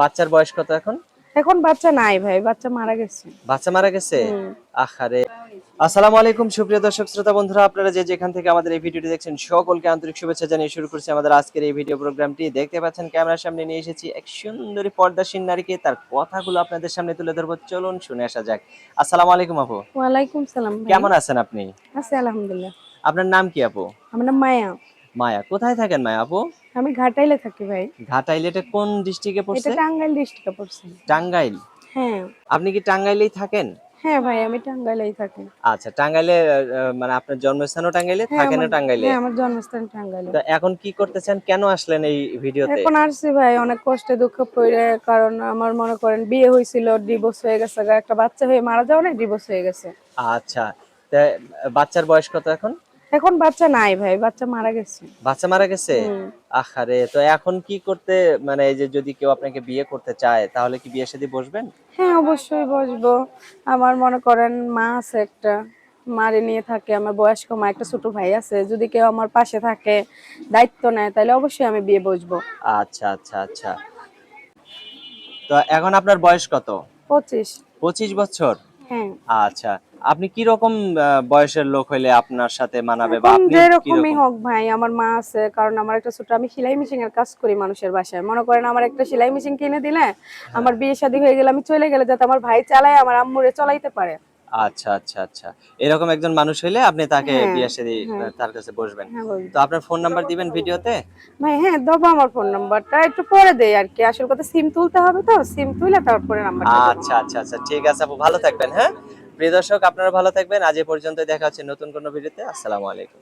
বাচ্চার বয়স কত এখন? এখন বাচ্চা নাই ভাই বাচ্চা মারা গেছে। বাচ্চা মারা গেছে। আহারে। আসসালামু আলাইকুম সুপ্রিয় দর্শক শ্রোতা বন্ধুরা আপনারা যে যেখান থেকে আমাদের এই ভিডিওটি দেখছেন সকলকে আন্তরিক শুভেচ্ছা জানিয়ে শুরু করছি আমাদের আজকের এই ভিডিও প্রোগ্রামটি। দেখতে পাচ্ছেন ক্যামেরার সামনে নিয়ে এসেছি এক সুন্দরী পর্দাসীন নারীকে। তার কথাগুলো আপনাদের সামনে তুলে ধরবো। চলুন শুনে আসা যাক। আসসালামু আলাইকুম আপু। ওয়ালাইকুম সালাম কেমন আছেন আপনি? আছি আলহামদুলিল্লাহ। আপনার নাম কি আপু? আমার নাম মায়া। মায়া কোথায় থাকেন মায়া আপু? আমি ঘাটাইলে থাকি ভাই। ঘাটাইল এটা কোন ডিস্ট্রিক্টে এটা টাঙ্গাইল ডিস্ট্রিক্টে পড়ছে। টাঙ্গাইল? হ্যাঁ। আপনি কি টাঙ্গাইলেই থাকেন? হ্যাঁ ভাই আমি টাঙ্গাইলেই থাকি। আচ্ছা টাঙ্গাইলে মানে আপনার জন্মস্থানও টাঙ্গাইলে হ্যাঁ, থাকেনও টাঙ্গাইলে? হ্যাঁ আমার জন্মস্থান টাঙ্গাইলে। তো এখন কি করতেছেন? কেন আসলেন এই ভিডিওতে? এখন আসছি ভাই অনেক কষ্টে দুঃখ পড়ে কারণ আমার মনে করেন বিয়ে হয়েছিল ডিভোর্স হয়ে গেছে একটা বাচ্চা হয়ে মারা যাওয়া না ডিভোর্স হয়ে গেছে। আচ্ছা তা বাচ্চার বয়স কত এখন? এখন বাচ্চা নাই ভাই বাচ্চা মারা গেছে। বাচ্চা মারা গেছে। আহারে তো এখন কি করতে মানে এই যে যদি কেউ আপনাকে বিয়ে করতে চায় তাহলে কি বিয়ে শাদী বসবেন? হ্যাঁ অবশ্যই বসবো। আমার মনে করেন মা আছে একটা মারে নিয়ে থাকে আমার বয়স্ক মা একটা ছোট ভাই আছে। যদি কেউ আমার পাশে থাকে দায়িত্ব নেয় তাহলে অবশ্যই আমি বিয়ে বসবো। আচ্ছা আচ্ছা আচ্ছা। তো এখন আপনার বয়স কত? পঁচিশ। পঁচিশ বছর? হ্যাঁ। আচ্ছা। আপনি কি রকম বয়সের লোক হইলে আপনার সাথে মানাবে বা আপনি যেরকমই হোক ভাই আমার মা আছে কারণ আমার একটা ছোট আমি সেলাই মেশিন এর কাজ করি মানুষের বাসায়। মনে করেন আমার একটা সেলাই মেশিন কিনে দিলে আমার বিয়ে শাদী হয়ে গেলে আমি চলে গেলে যাতে আমার ভাই চালায় আমার আম্মুরে চালাইতে পারে। আচ্ছা আচ্ছা আচ্ছা। এরকম একজন মানুষ হইলে আপনি তাকে হ্যাঁ, বিয়ে শাদী হ্যাঁ। তার কাছে বসবেন। হ্যাঁ তো আপনার ফোন নাম্বার দিবেন ভিডিওতে? ভাই হ্যাঁ দেবো আমার ফোন নাম্বারটা একটু পরে দেই আর কি। আসল কথা সিম তুলতে হবে তো? সিম তুলে তারপরে নাম্বারটা আচ্ছা আচ্ছা আচ্ছা। ঠিক আছে আপু ভালো থাকবেন হ্যাঁ? প্রিয় দর্শক, আপনারা ভালো থাকবেন। আজ এ পর্যন্ত দেখা হচ্ছে নতুন কোনো ভিডিওতে। আসসালামু আলাইকুম।